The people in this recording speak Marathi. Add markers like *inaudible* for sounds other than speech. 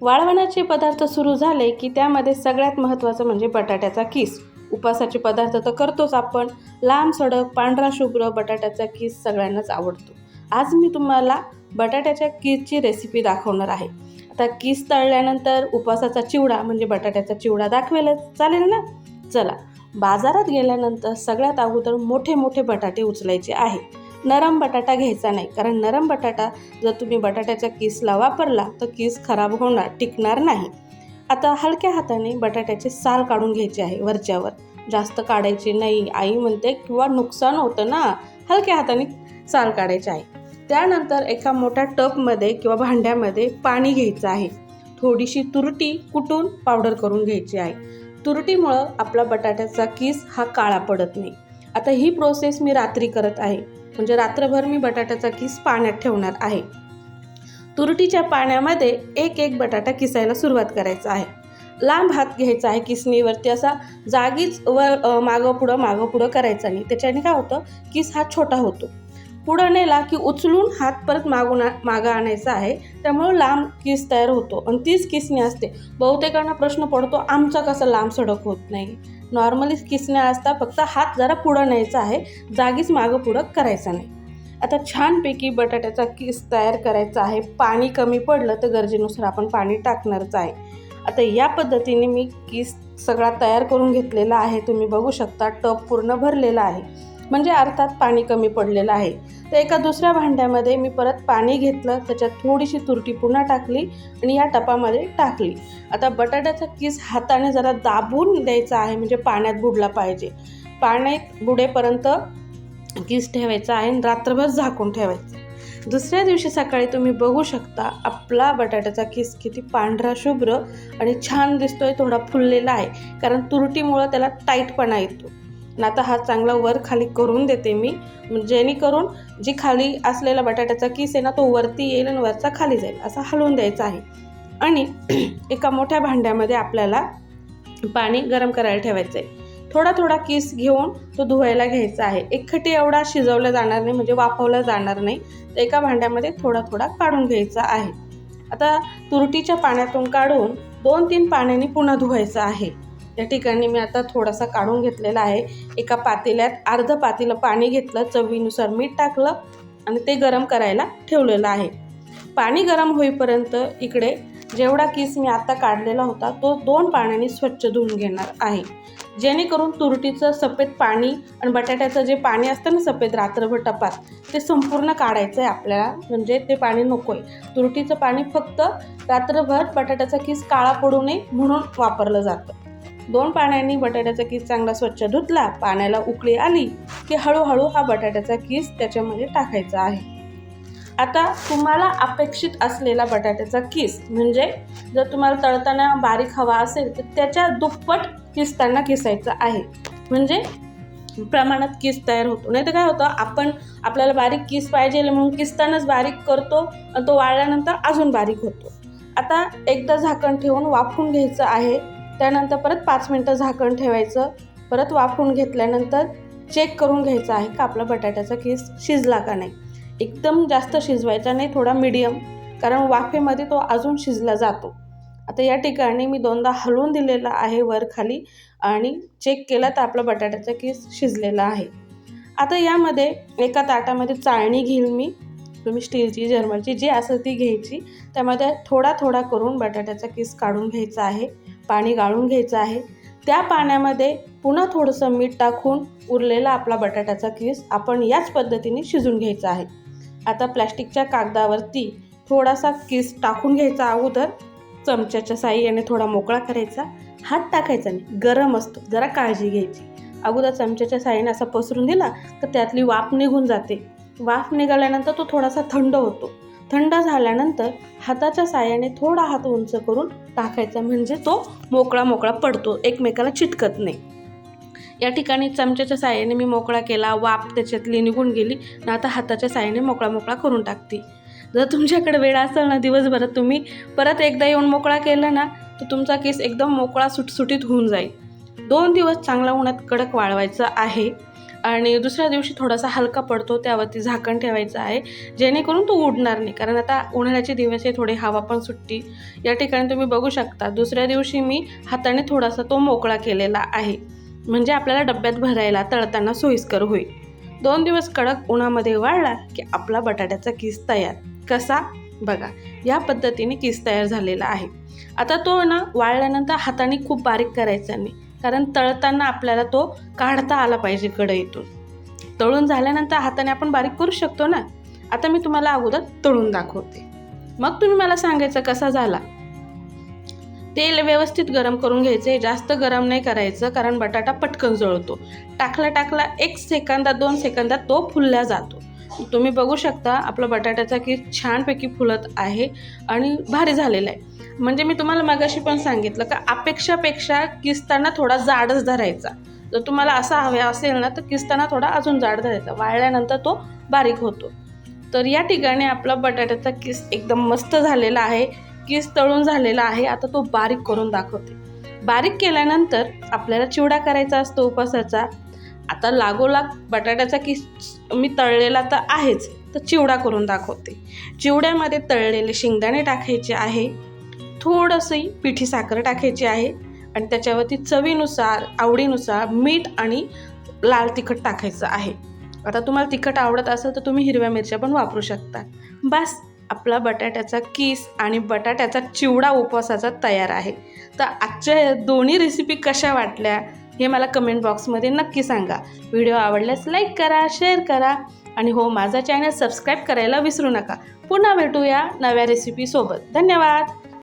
वाळवणाचे पदार्थ सुरू झाले की त्यामध्ये सगळ्यात महत्त्वाचं म्हणजे बटाट्याचा किस. उपासाचे पदार्थ तर करतोच आपण. लांब सडक पांढरा शुभ्र बटाट्याचा किस सगळ्यांनाच आवडतो. आज मी तुम्हाला बटाट्याच्या किसची रेसिपी दाखवणार आहे. आता किस तळल्यानंतर उपासाचा चिवडा म्हणजे बटाट्याचा चिवडा दाखवेलच चालेल ना? चला. बाजारात गेल्यानंतर सगळ्यात अगोदर मोठे मोठे बटाटे उचलायचे आहे. नरम बटाटा घ्यायचा नाही. कारण नरम बटाटा जर तुम्ही बटाट्याच्या किसला वापरला तर किस खराब होणार टिकणार नाही. आता हलक्या हाताने बटाट्याचे साल काढून घ्यायचे आहे वरच्यावर. जास्त काढायचे नाही. आई म्हणते किंवा नुकसान होतं ना हलक्या हाताने साल काढायचे आहे. त्यानंतर एका मोठ्या टपमध्ये किंवा भांड्यामध्ये पाणी घ्यायचं आहे. थोडीशी तुरटी कुटून पावडर करून घ्यायची आहे. तुरटीमुळं आपला बटाट्याचा किस हा काळा पडत नाही. आता ही प्रोसेस मी रात्री करत आहे. म्हणजे रात्रभर मी बटाट्याचा किस पाण्यात ठेवणार आहे. तुरटीच्या पाण्यामध्ये एक एक बटाटा किसायला सुरुवात करायचा आहे. लांब हात घ्यायचा आहे किसणीवरती असा जागीच वर मागं पुढं मागं पुढं करायचा नाही. त्याच्याने काय होतं? किस हा छोटा होतो. पुढं नेला की उचलून हात परत मागून मागं आणायचा आहे. त्यामुळं लांब किस तयार होतो. आणि तीच किसणी असते. बहुतेकांना प्रश्न पडतो आमचा कसा लांब सडक होत नाही? नॉर्मली किसण्या असता फक्त हात जरा पुढं न्यायचा आहे जागीच मागं पुढं करायचा नाही. आता छानपैकी बटाट्याचा किस तयार करायचा आहे. पाणी कमी पडलं तर गरजेनुसार आपण पाणी टाकणारच आहे. आता या पद्धतीने मी किस सगळा तयार करून घेतलेला आहे. तुम्ही बघू शकता टप पूर्ण भरलेला आहे. म्हणजे अर्थात पाणी कमी पडलेलं आहे. तर एका दुसऱ्या भांड्यामध्ये मी परत पाणी घेतलं त्याच्यात थोडीशी तुरटी पुन्हा टाकली आणि या टपामध्ये टाकली. आता बटाट्याचा किस हाताने जरा दाबून द्यायचा आहे म्हणजे पाण्यात बुडला पाहिजे. पाण्यात बुडेपर्यंत किस ठेवायचा आहे आणि रात्रभर झाकून ठेवायचं. दुसऱ्या दिवशी सकाळी तुम्ही बघू शकता आपला बटाट्याचा किस किती पांढरा शुभ्र आणि छान दिसतोय थोडा फुललेला आहे. कारण तुरटीमुळं त्याला टाईटपणा येतो. आणि आता हा चांगला वर खाली करून देते मी. म्हणजे जेणेकरून जी खाली असलेला बटाट्याचा किस आहे ना तो वरती येईल आणि वरचा खाली जाईल असा हलवून द्यायचा आहे. आणि *clears throat* एका मोठ्या भांड्यामध्ये आपल्याला पाणी गरम करायला ठेवायचं आहे थोडा थोडा किस घेऊन तो धुवायला घ्यायचा आहे. एक खटी एवढा शिजवला जाणार नाही म्हणजे वाफवला जाणार नाही. तर एका भांड्यामध्ये थोडा थोडा काढून घ्यायचा आहे. आता तुरटीच्या पाण्यातून काढून दोन तीन पाण्याने पुन्हा धुवायचं आहे. या ठिकाणी मी आता थोडासा काढून घेतलेला आहे. एका पातेल्यात अर्ध पातेलं पाणी घेतलं चवीनुसार मीठ टाकलं आणि ते गरम करायला ठेवलेलं आहे. पाणी गरम होईपर्यंत इकडे जेवढा किस मी आता काढलेला होता तो दोन पाण्याने स्वच्छ धुवून घेणार आहे. जेणेकरून तुरटीचं सफेद पाणी आणि बटाट्याचं जे पाणी असतं ना सफेद रात्रभर टपात ते संपूर्ण काढायचं आहे आपल्याला. म्हणजे ते पाणी नको आहे तुरटीचं पाणी फक्त रात्रभर बटाट्याचा किस काळा पडू नये म्हणून वापरलं जातं. दोन पाण्याने बटाट्याचा कीस चांगला स्वच्छ धुतला पाण्याला उकळी आली की हळूहळू हा बटाट्याचा कीस त्याच्यामध्ये टाकायचा आहे. आता तुम्हाला अपेक्षित असलेला बटाट्याचा किस म्हणजे जर तुम्हाला तळताना बारीक हवा असेल तर त्याच्या दुप्पट किसताना किसायचं आहे. म्हणजे प्रमाणात किस तयार होतो. नाही तर काय होतं आपण आपल्याला बारीक किस पाहिजे म्हणून किसतानाच बारीक करतो आणि तो वाळल्यानंतर अजून बारीक होतो. आता एकदा झाकण ठेवून वाफून घ्यायचं आहे. त्यानंतर परत पाच मिनटं झाकण ठेवायचं. परत वाफून घेतल्यानंतर चेक करून घ्यायचं आहे का आपला बटाट्याचा केस शिजला का नाही. एकदम जास्त शिजवायचा नाही थोडा मीडियम कारण वाफेमध्ये तो अजून शिजला जातो. आता या ठिकाणी मी दोनदा हलवून दिलेला आहे वर खाली आणि चेक केला तर आपला बटाट्याचा केस शिजलेला आहे. आता यामध्ये एका ताटामध्ये चाळणी घेईल मी. तुम्ही स्टीलची जर्मलची जी असेल ती घ्यायची. त्यामध्ये थोडा थोडा करून बटाट्याचा केस काढून घ्यायचा आहे. पाणी गाळून घ्यायचं आहे. त्या पाण्यामध्ये पुन्हा थोडंसं मीठ टाकून उरलेला आपला बटाट्याचा किस आपण याच पद्धतीने शिजून घ्यायचा आहे. आता प्लॅस्टिकच्या कागदावरती थोडासा किस टाकून घ्यायचा अगोदर चमच्याच्या साह्याने थोडा मोकळा करायचा. हात टाकायचा नाही गरम असतो जरा काळजी घ्यायची. अगोदर चमच्याच्या साह्याने असा पसरून दिला तर त्यातली वाफ निघून जाते. वाफ निघाल्यानंतर तो थोडासा थंड होतो. थंड झाल्यानंतर हाताच्या साह्याने थोडा हात उंच करून टाकायचा म्हणजे तो मोकळा मोकळा पडतो एकमेकाला चिटकत नाही. या ठिकाणी चमच्याच्या साह्याने मी मोकळा केला वाप त्याच्यातली निघून गेली. ना आता हाताच्या साह्याने मोकळा मोकळा करून टाकते. जर तुमच्याकडे वेळ असेल ना दिवसभरात तुम्ही परत एकदा येऊन मोकळा केला ना तर तुमचा केस एकदम मोकळा सुटसुटीत होऊन जाईल. दोन दिवस चांगला उन्हात कडक वाळवायचं आहे. आणि दुसऱ्या दिवशी थोडासा हलका पडतो त्यावरती झाकण ठेवायचं आहे. जेणेकरून तो उडणार नाही. कारण आता उन्हाळ्याचे दिवस आहे थोडी हवा पण सुट्टी. या ठिकाणी तुम्ही बघू शकता दुसऱ्या दिवशी मी हाताने थोडासा तो मोकळा केलेला आहे. म्हणजे आपल्याला डब्यात भरायला तळताना सोयीस्कर होईल. दोन दिवस कडक उन्हामध्ये वाळला की आपला बटाट्याचा किस तयार. कसा? बघा या पद्धतीने किस तयार झालेला आहे. आता तो ना वाळल्यानंतर हाताने खूप बारीक करायचा नाही. कारण तळताना आपल्याला तो काढता आला पाहिजे कढईतून. तळून झाल्यानंतर हाताने आपण बारीक करू शकतो ना? आता मी तुम्हाला अगोदर तळून दाखवते. मग तुम्ही मला सांगायचं कसा झाला? तेल व्यवस्थित गरम करून घ्यायचे जास्त गरम नाही करायचं कारण बटाटा पटकन जळतो. टाकला टाकला एक सेकंदात दोन सेकंदात तो फुलला जातो. तुम्ही बघू शकता आपला बटाट्याचा केस छानपैकी फुलत आहे आणि भारी झालेला आहे. म्हणजे मी तुम्हाला मगाशी पण सांगितलं का अपेक्षापेक्षा किसताना थोडा जाडच धरायचा. जर तुम्हाला असा हव्या असेल ना तर किसताना थोडा अजून जाड धरायचा. वाळल्यानंतर तो बारीक होतो. तर या ठिकाणी आपला बटाट्याचा किस एकदम मस्त झालेला आहे. किस तळून झालेला आहे. आता तो बारीक करून दाखवते. बारीक केल्यानंतर आपल्याला चिवडा करायचा असतो उपासाचा. आता लागोलाग बटाट्याचा किस मी तळलेला तर आहेच तर चिवडा करून दाखवते. चिवड्यामध्ये तळलेले शेंगदाणे टाकायचे आहे थोडंसं पिठी साखर टाकायची आहे आणि त्याच्यावरती चवीनुसार आवडीनुसार मीठ आणि लाल तिखट टाकायचं आहे. आता तुम्हाला तिखट आवडत असेल तर तुम्ही हिरव्या मिरच्या पण वापरू शकता. बस आपला बटाट्याचा किस आणि बटाट्याचा चिवडा उपवासाचा तयार आहे. तर आजच्या दोन्ही रेसिपी कशा वाटल्या? हे मला कमेंट बॉक्समध्ये नक्की सांगा. व्हिडिओ आवडल्यास लाईक करा शेअर करा आणि हो माझा चॅनल सबस्क्राईब करायला विसरू नका. पुन्हा भेटूया नव्या रेसिपीसोबत धन्यवाद!